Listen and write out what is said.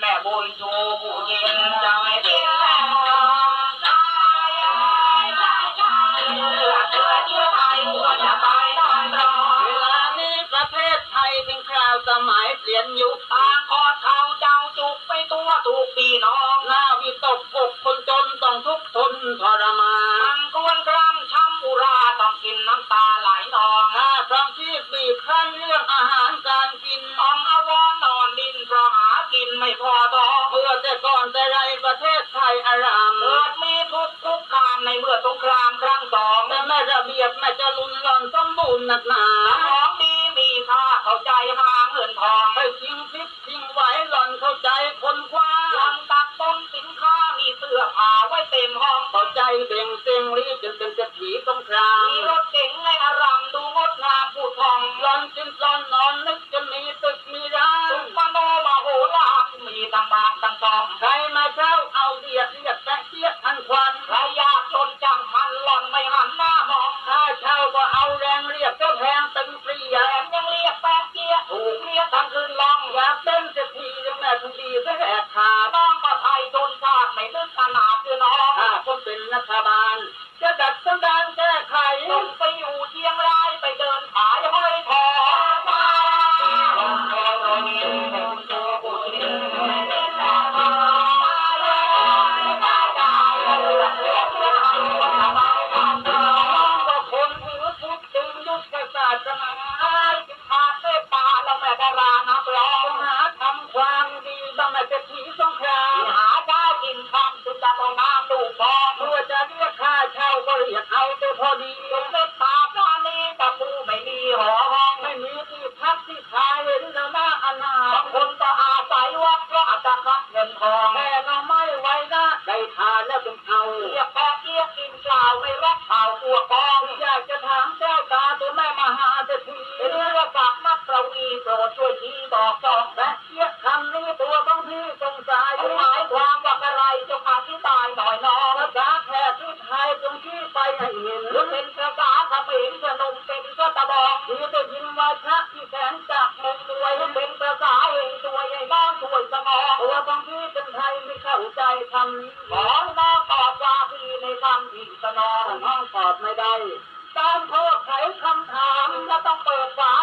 แม่บุญจูผู้เจังไม่ดินแม่มาตายตายตายเวลานี้ประเทศไทยพิการสมัยเปลี่ยนยุคทางคอเทาเจ้าจุกไปตัวถูกปีนอหน้าวิตกอกคนจนต้องทุกข์ทนทรมาน นักหนาของดีมีค่าเข้าใจหาเงินทองไม่ทิ้งทิพทิ้งไว้หล่อนเข้าใจคนคว้างหลังตักต้มสินค้ามีเสื้อผ้าไว้เต็มห้องเข้าใจเสียงเสียงรีบจนเป็นเศรษฐีสงครามมีรถเก๋งในอารามดูงดงามผู้ทองหล่อนจินหล่อนนอนนึกจะมีตึกมีร้านสุขมโนมโหฬารมีตั้งบาทตั้งตอง รัฐบาลจะดัดสันดานกานแล้วต้องเอาเรียกแปะเรียกกินเปล่าไม่รับข่าวตัวกองอยากจะถามเจ้าตาตัวแม่มหาเศรษฐีเรือว่าปากมักระวีโปรดช่วยทีบอกสองแปะเรียกคำนี้ตัวต้องพี่สงสัยหมายความว่าอะไรจะพาที่ตายหน่อยน้องภาแพทย์ทุ่ไทยจงชี้ไปเห็นหรือเป็นภาษาเขมระนมเป็นก็ตะบอกหรือได้ยินว่าชักที่แสนจากมุมรวยเป็นภาษาเองตัวใหญ่บ้างตัวสมองตัวบางทีเป็นไทยไม่เข้าใจคำนี้หมอ ต้องเพิกไขคำถามและต้องเปิดฝา